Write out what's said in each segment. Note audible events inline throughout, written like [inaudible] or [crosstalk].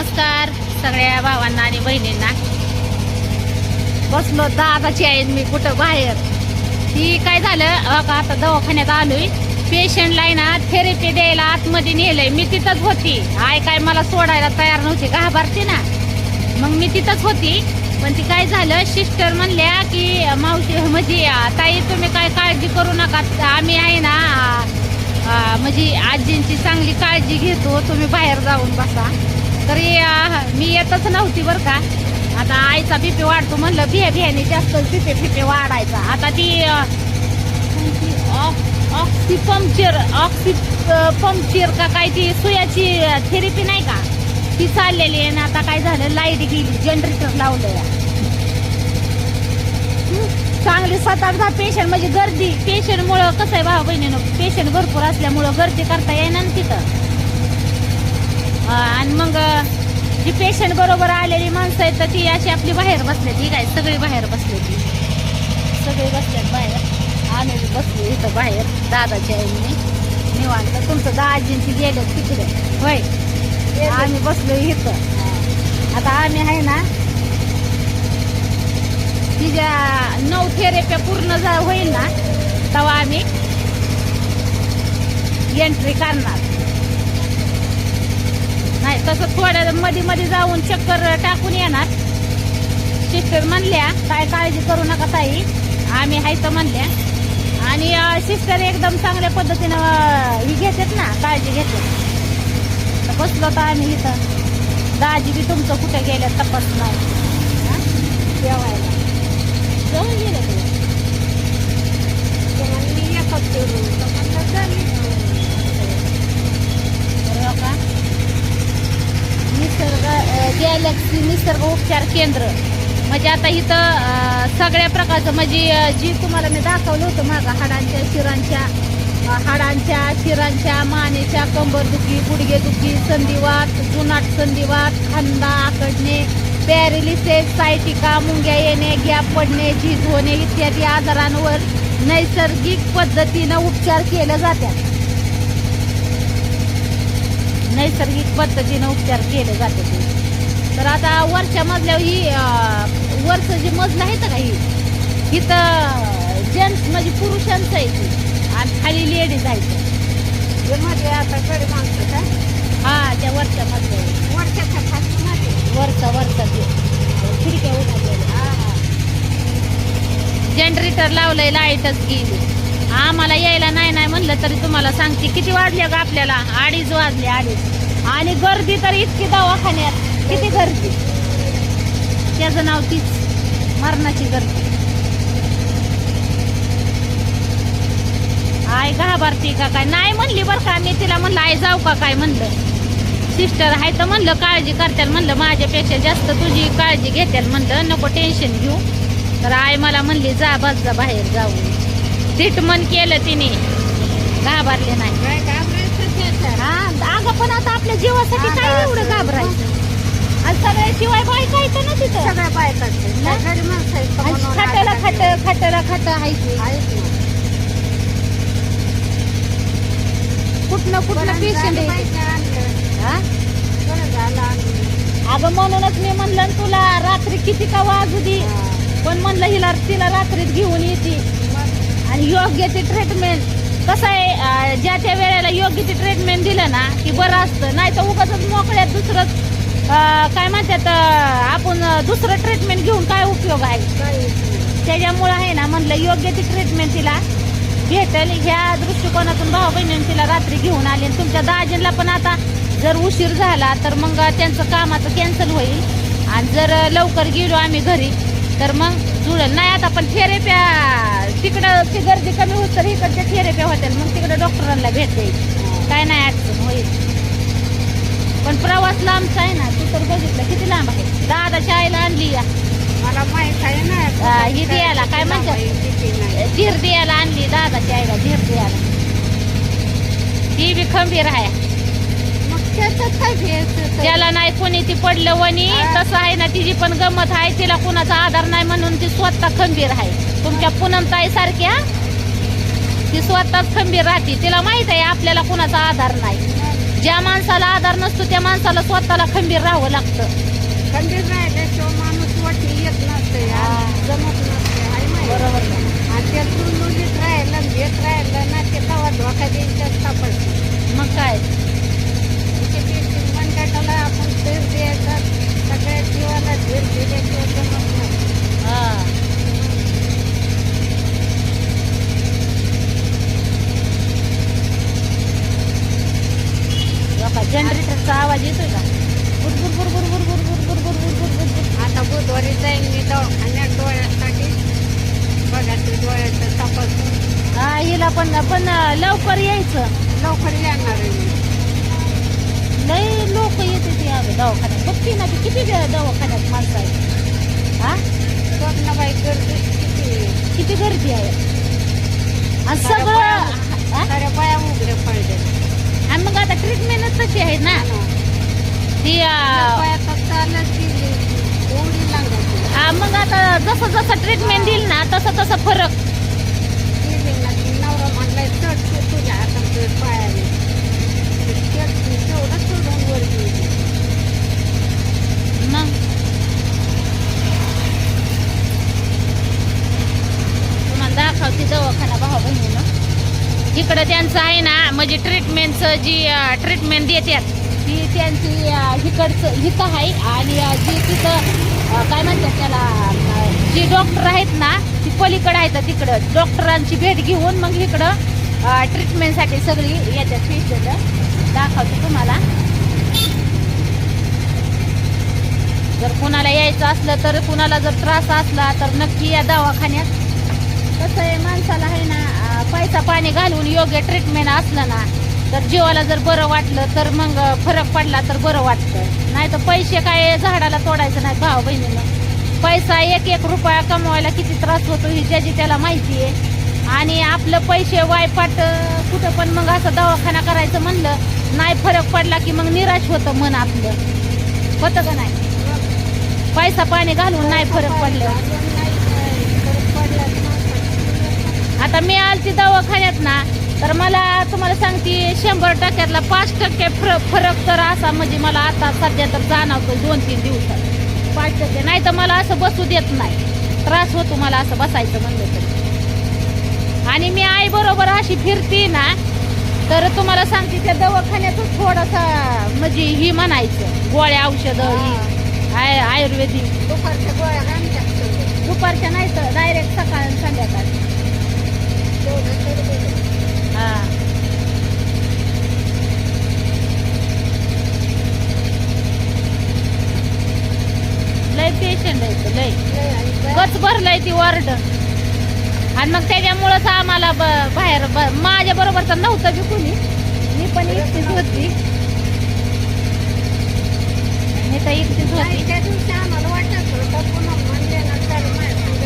नमस्कार सगळ्या भावांना आणि बहिणींना. बसलो दादाची आहे मी कुठं बाहेर? ती काय झालं? का आता दवाखान्यात आलोय. पेशंटला आहे ना थेरपी द्यायला आतमध्ये नेलंय. मी तिथंच होती. आय काय मला सोडायला तयार नव्हती घाबरते ना. मग मी तिथंच होती. पण ती काय झालं सिस्टर म्हणल्या की मावशी म्हणजे ताई तुम्ही काय काळजी करू नका. आम्ही आहे ना म्हणजे आजींची चांगली काळजी घेतो. तुम्ही बाहेर जाऊन बसा. तरी मी येतच नव्हती बरं का. आता आईचा बीपी वाढतो म्हणलं बिया बियाने जास्त बीपी फिपी वाढायचा. आता ती अ, कोणती? ऑक- ऑक्सिपंक्चर ऑक्सि पंक्चर का काय ती सुयाची थेरपी नाही का? ती चाललेली आहे ना आता काय झालं लाइट गेली जनरेटर लावलं चांगली सात आठ दहा पेशंट म्हणजे गर्दी पेशंटमुळं कसं आहे भाऊ बहिणीनं पेशंट भरपूर असल्यामुळं गर्दी करता येणार तिथं. आणि मग जी पेशंट बरोबर आलेली माणसं आहेत तर ती अशी आपली बाहेर बसले. ती काय सगळी बाहेर बसली ती सगळी बसल्यात बाहेर. आम्ही बसलो इथं बाहेर. दादाच्या आईने. निवांत. तुमचं दाजींची गेले तिकडे. होय? आम्ही बसलो इथं. आता आम्ही आहे ना तिच्या नऊ थेरेप्या पूर्ण जा होईल ना तेव्हा आम्ही एंट्री करणार. नाही तसं थोड्या मध्ये मध्ये जाऊन चक्कर टाकून येणार. सिस्टर म्हणल्या काय काळजी करू नका ताई. आम्ही हाय तर म्हणल्या. आणि सिस्टर एकदम चांगल्या पद्धतीनं ही घेतात ना काळजी घेतात. तर बसलो तर आम्ही इथं. दाजी बी तुमचं कुठे गेल्या तपास नाही जेवायला. जाऊन गेलं तुला बरं हो का निसर्ग गॅलेक्सी निसर्ग उपचार केंद्र. म्हणजे आता इथं सगळ्या प्रकारचं म्हणजे जी तुम्हाला मी दाखवलं होतं मागं हाडांच्या शिरांच्या हाडांच्या शिरांच्या मानेच्या कंबरदुखी गुडघेदुखी संधिवात जुनाट संधिवात खांदा आकडणे पॅरेलिसेस सायटिका मुंग्या येणे गॅप पडणे झीज होणे इत्यादी आजारांवर नैसर्गिक पद्धतीनं उपचार केले जातात. नैसर्गिक पद्धतीनं उपचार केले जाते ते. तर आता वरच्या मजल्यावर ही वरचं जे मजलं आहे का ही इथं जेंट्स म्हणजे पुरुषांचं आहे ती. आणि खाली लेडीज आहे ते. हा त्या वरच्या मजल्यावर. वरचा वरचा ते. खिडक्या उघडलेल्या. जनरेटर लावलंय लाईटच गेली. आम्हाला यायला नाही नाही म्हणलं तरी तुम्हाला सांगते. किती वाजले ग आपल्याला? अडीच वाजले अडीच. आणि गर्दी तर इतकी दवाखान्यात. किती गर्दी? त्याचं नाव तीच. मरणाची गर्दी. आय घाबरती का काय? नाही म्हणली बरं का मी. तिला म्हणलं आई जाऊ का काय? म्हणलं. सिस्टर आहे तर म्हणलं काळजी करत्याल. म्हणलं माझ्यापेक्षा जास्त तुझी काळजी घेत्याल. म्हणलं नको टेन्शन घेऊ. तर आई मला म्हणली जा बस जा बाहेर जाऊ ट्रीटमेंट केलं तिने. घाबरले नाही. हा अगं पण आता आपल्या जीवासाठी काय एवढं. घाबरायचं. आणि ना तिथं. सगळ्या खाटाला खाट. खाटाला खाट आहे पेशंट. हा? अगं म्हणूनच मी म्हणलं तुला रात्री किती का वाजू दे. पण म्हणलं हिला तिला रात्रीत घेऊन येते. आणि योग्य ते ट्रीटमेंट कसं आहे ज्या त्या वेळेला योग्य ते ट्रीटमेंट दिलं ना की बरं असतं. नाही तर उगाच मोकळ्यात दुसरं काय म्हणतात आपण दुसरं ट्रीटमेंट घेऊन काय उपयोग आहे? त्याच्यामुळं आहे ना म्हणलं योग्य ती ट्रीटमेंट तिला भेटेल. ह्या दृष्टिकोनातून भाऊ बहिणीने तिला रात्री घेऊन आली आणि तुमच्या दाजींना पण आता जर उशीर झाला तर मग त्यांचं काम आता कॅन्सल होईल. आणि जर लवकर गेलो आम्ही घरी तर मग जुळेल. नाही आता पण थेरेप्या तिकडं ती गर्दी कमी होत तर इकडच्या थेरेप्या होत्या मग तिकडे डॉक्टरांना भेट द्यायची काय नाही अडचण होईल. पण प्रवास लांबचा आहे ना तू तर बघितलं किती लांब आहे? दादाच्या आईला आणली या. मला माहीत आहे ना. हा, द्यायला. काय म्हणतात? धीर द्यायला आणली दादाची आईला धीर द्यायला. ती बी खंबीर आहे. काय घ्यायचं त्याला नाही कोणी ती पडलं हा. तसं आहे ना तिची पण गमत आहे. तिला कुणाचा आधार नाही म्हणून ती स्वतः खंबीर आहे. तुमच्या पूनमताई सारख्या ती स्वतःच खंबीर राहते. तिला माहीत आहे आपल्याला कुणाचा आधार नाही. ज्या माणसाला आधार नसतो त्या माणसाला स्वतःला खंबीर राहावं लागतं. खंडीर राहिल्याशिवाय माणूस वाटणी येत नसते हा. जमत नसते आहे माहिती बरोबर. आणि ते राहिलं घेत राहिलं ना ते तवा धोका मग काय? सगळ्या जीवाला नाही हा बघा जनरेटरचा आवाज येतोय का बुरबुर बुरबुर बुरबुर बुरबुर बुरबुर बुरबुर. आता बुधवारी जाईन मी दवाखान्यात डोळ्यासाठी बघा ते डोळ्याचं तपासून हा हिला पण पण लवकर यायचं लवकर येणार लय लोक येते ते दवाखान्यात बघते ना ती किती दवाखान्यात माणसं आहेत हा स्वप्नबाई गर्दी किती किती गर्दी आहे आणि साऱ्या सगळं साऱ्या बाया उघडे पडले आणि मग आता ट्रीटमेंटच तशी आहे ना ती अं, बाया तर चालत गेली एवढी हा, मग आता जसं जसं ट्रीटमेंट देईल ना तसं तसं फरक गेली ना ती नवरा म्हणलाय चढ तुझ्या हातात तुझ्या पायाने ते चढ ती तेवढं सोडून वर गेली मग तुम्हाला दाखवते दवाखाना भाऊ बहिणीनं. इकडं त्यांचं आहे ना म्हणजे ट्रीटमेंटचं जी ट्रीटमेंट देतात ती त्यांची इकडचं हिकडचं हिथं आहे आणि जी तिथं काय म्हणतात त्याला जी डॉक्टर आहेत ना ती पलीकडं आहेत तिकडं. डॉक्टरांची भेट घेऊन मग इकडं ट्रीटमेंटसाठी सगळी येतात पेशंट दाखवते तुम्हाला. जर कुणाला यायचं असलं तर कुणाला जर त्रास असला तर नक्की या दवाखान्यात. कसं आहे माणसाला आहे ना पैसा पाणी घालून योग्य ट्रीटमेंट असलं ना तर जीवाला जर बरं वाटलं तर मग फरक पडला तर बरं वाटतं. नाही तर पैसे काय झाडाला तोडायचं नाही भाऊ बहिणीला पैसा एक एक रुपया कमवायला किती त्रास होतो ही ज्याची त्याला माहिती आहे. आणि आपलं पैसे वायपाट कुठं पण मग असं दवाखाना करायचं म्हणलं नाही फरक पडला की मग निराश होतं मन आपलं. होतं का नाही? पैसा पाणी घालून नाही फरक पडलं. आता मी आलती दवाखान्यात ना तर मला तुम्हाला सांगते शंभर टक्क्यातला पाच टक्के फरक फरक तर असा म्हणजे मला आता सध्या तर जाणवतो दोन तीन दिवसात. पाच टक्के नाही तर मला असं बसू देत नाही. त्रास होतो मला असं बसायचं म्हणलं तर. आणि मी आई बरोबर अशी फिरते ना तर तुम्हाला सांगते त्या दवाखान्यातच थोडासा म्हणजे ही म्हणायचं गोळ्या औषधं ही. आय आयुर्वेदिक. दुपारच्या गोळ्या घालतात सगळे. दुपारच्या नाही तर डायरेक्ट सकाळ आणि संध्याकाळ. तेवढं तरी बरं. हा. लय पेशंट आहे इथं, लय. लय आणि बरं. गच भरलंय ती वॉर्ड आणि मग त्याच्यामुळंच आम्हाला ब- बाहेर माझ्या बरोबर तर नव्हतं बी कुणी. मी पण एकटीच होती. मी तर एकटीच होती त्या दिवशी आम्हाला वाटत होतं पुन्हा म्हणले ना चल माझ्या संग.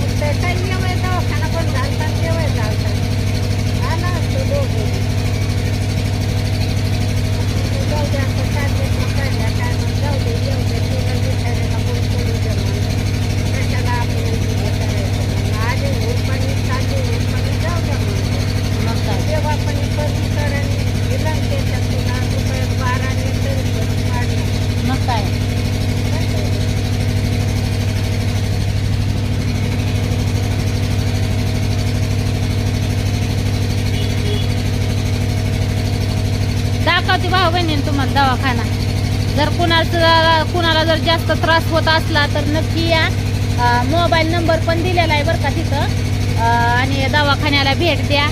मग ते काही येवय दवाखाना पण झालता येवय झालता. आला असतो दोघं. जाऊ दे आता पहिल्या टायमात जाऊ दे, येऊ दे. तिला बिचारीला कोण सोडू दे म्हणलं. कशाला आपण हे करायचं म्हणलं. आले उरपाणी, चालले उरपाणी, जाऊ द्या म्हणलं. मग काय जेव्हा पण परिसराने दिला ना त्याच्यात तिला रुपये बाराने तरी पण वाढला. मग काय दाखवते भाऊ बहिणीने तुम्हाला दवाखाना जर कुणाचा कुणाला जर जास्त त्रास होत असला तर नक्की या मोबाईल नंबर पण दिलेला आहे बरं का तिथं. आणि दवाखान्याला भेट द्या.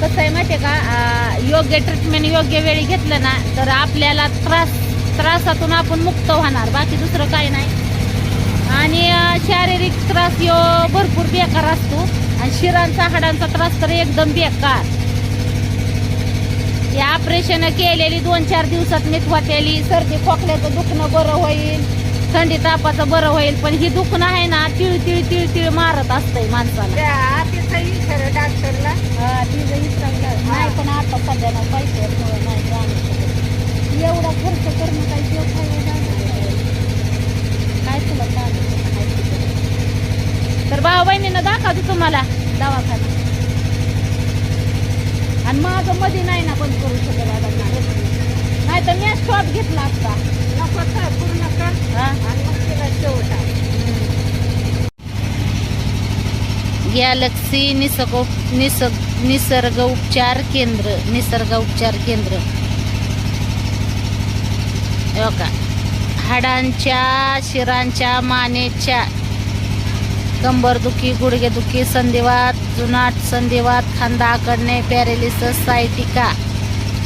कसं आहे माहिती आहे का? योग्य ट्रीटमेंट योग्य वेळी घेतलं ना तर आपल्याला त्रास त्रासातून आपण मुक्त होणार. बाकी दुसरं काही नाही. आणि शारीरिक त्रास यो भरपूर बेकार असतो. आणि शिरांचा हाडांचा त्रास तर एकदम बेकार. हे ऑपरेशन केलेली दोन चार दिवसात मिथवातेली सर्दी खोकल्याचं दुखणं बरं होईल. थंडी तापाचं बरं होईल. पण ही दुखणं आहे ना तिळ तिळ तिळ तिळ मारत असतंय माणसाला. डॉक्टरला हा. नाही पण आता सध्या ना पैसे नाही. एवढा खर्च करणं काही? काय तुला [laughs] तर भाऊ बहिणीनं दाखवतो तुम्हाला दवाखाना आणि माझं मध्ये नाही ना बंद करू शकत आता नाही तर मी स्टॉप घेतला असता. नको तर कर हा. आणि मग तिला शेवटा गॅलक्सी निसर्ग निसर्ग निसर्ग उपचार केंद्र निसर्ग उपचार केंद्र. हे बघा. हाडांच्या शिरांच्या मानेच्या कंबरदुखी गुडघेदुखी संधिवात जुनाट संधिवात खांदा आकडणे पॅरेलिसिस सायटिका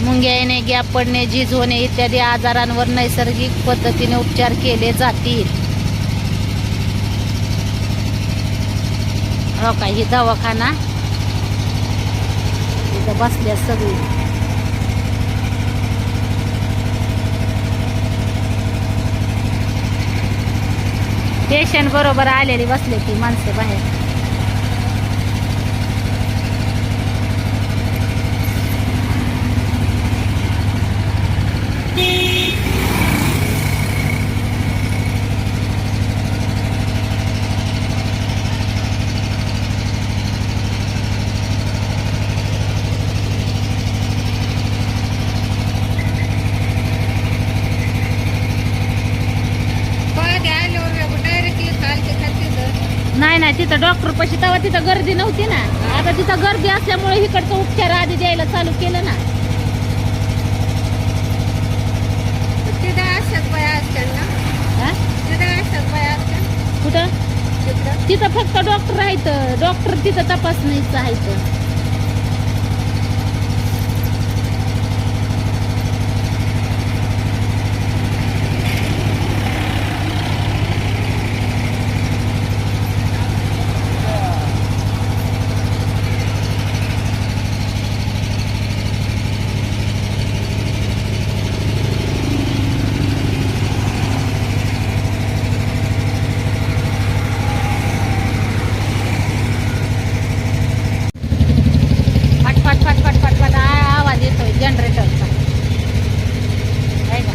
मुंग्या येणे गॅप पडणे झीज होणे इत्यादी आजारांवर नैसर्गिक पद्धतीने उपचार केले जातील. हो का ही दवाखाना? इथं बसल्या सगळी. पेशंट बरोबर आलेली बसले ती माणसे बाहेर आल्यावर डायरेक्टली खालते खालते तर नाही नाही तिथं डॉक्टर पशी तेव्हा तिथं गर्दी नव्हती ना. आता तिथं गर्दी असल्यामुळे इकडचं उपचार आधी द्यायला चालू केलं ना. कुठं? तिथं. फक्त डॉक्टर आहेत. डॉक्टर तिथं तपासणीचं आहेत फट फट फट फट फट फट आ- आवाज येतोय जनरेटरचा आहे का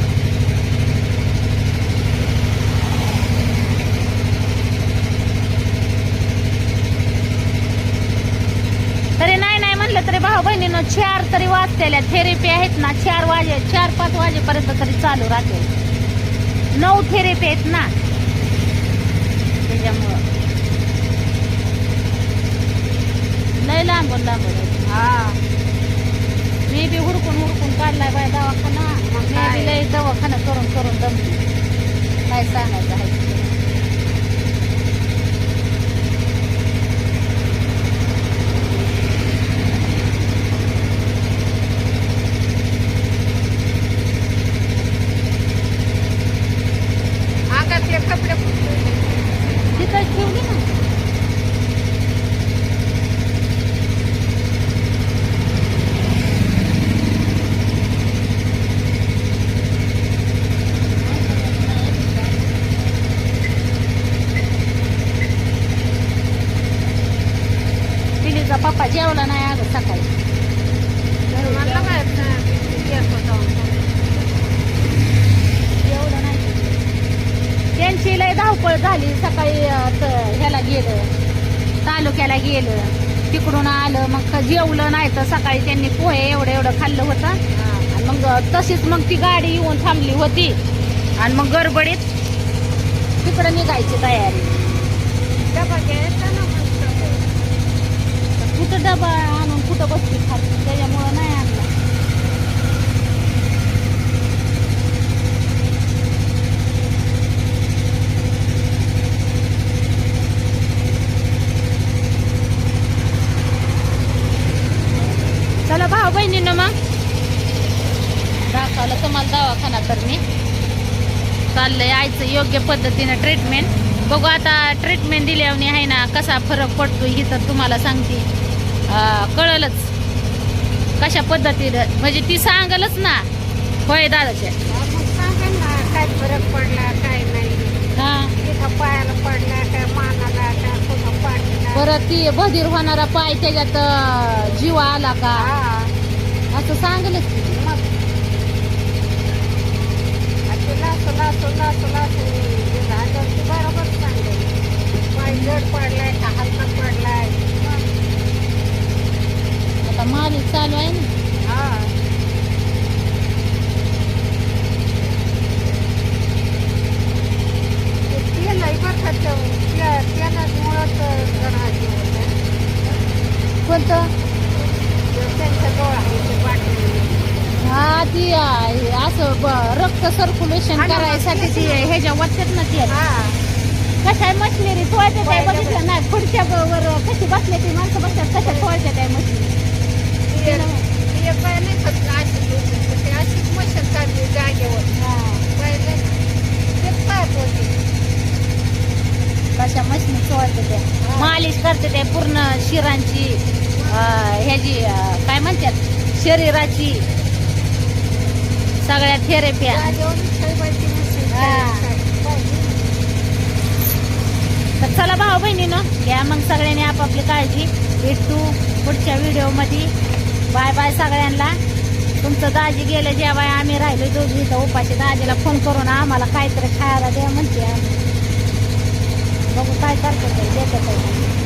तरी नाही नाही म्हणलं तरी भाऊ बहिणीनं चार तरी वाजतेल्या थेरपी आहेत ना चार वाजे चार पाच वाजेपर्यंत तरी चालू राहते. नऊ थेरपी आहेत ना. त्याच्यामुळं. लय लांबून लांबून आहेत. हा. मी बी हुडकून हुडकून काढलाय बाय दवाखाना. मी? बी लय दवाखाना करून करून दमली. काय सांगायचं आहे ते. अंगातले कपडे फुटले तिथं ठेवली ना पिलीचा पप्पा जेवला नाही अगं सकाळी तर म्हणलं काय येत होता जेवलं नाही ते. त्यांची लय धावपळ झाली सकाळी अं, त- ह्याला गेलं तालुक्याला गेलं तिकडून आलं मग जेवलं नाही तर सकाळी त्यांनी पोहे एवढं एवढं खाल्लं होतं. आणि मग तशीच मग ती गाडी येऊन थांबली होती. आणि मग गडबडीत तिकडं निघायची तयारी. डबा घ्यायचा ना कुठं डबा आणून कुठं बसली खात? त्याच्यामुळं नाही भाऊ बहिणीनं मग? दाखवलं तुम्हाला दवाखाना तर मी. चाललंय आईचं योग्य पद्धतीनं ट्रीटमेंट बघू आता ट्रीटमेंट दिल्याने आहे ना कसा फरक पडतो ही तर तुम्हाला सांगते. कळलंच. कशा पद्धतीनं? म्हणजे ती सांगलच ना. होय दादाच्या. ना काय फरक पडला काय नाही. हा. पायाला पडला काय मानाला काय कुठं पाडला परत ती बधीर होणारा पाय त्याच्यात जीव आला का? असं सांगलच बरोबर पाय जड पडलाय का हलका पडलाय? आता मालिक चालू आहे ना. हा. ते तेल आहे बरं का ते त्या- तेलामुळंच जरा हे होतं. कोणतं ते त्यांच्या डोळ्याची बाटली हा ती असं रक्त सर्क्युलेशन करायसाठी ती. ह्याच्या वरच्यात ना ती हा. कशा मशिनरी तोळते काय बघितलं नाही? खुर्च्या वर कशी बसले ती? माणसं बसतात. कशा तोळते काय मशिनरी ते ते ते अशीच मशीन काढली जागेवर. तेच पाहत होते. कशा मशीन त्या. हा. मालिश करते ते पूर्ण शिरांची अं, ह्याची काय म्हणतात? शरीराची. सगळ्या थेरप्या. हा. तर चला भाऊ बहिणीनं घ्या मग सगळ्यांनी आपापली काळजी. भेटू पुढच्या व्हिडिओमध्ये. बाय बाय सगळ्यांना. तुमचं दाजी गेलं जेव्हा आम्ही राहिलो दोघी इथं उपाशी दाजीला फोन करून आम्हाला काहीतरी खायला द्या म्हणते. बघू काय करतो ते देतात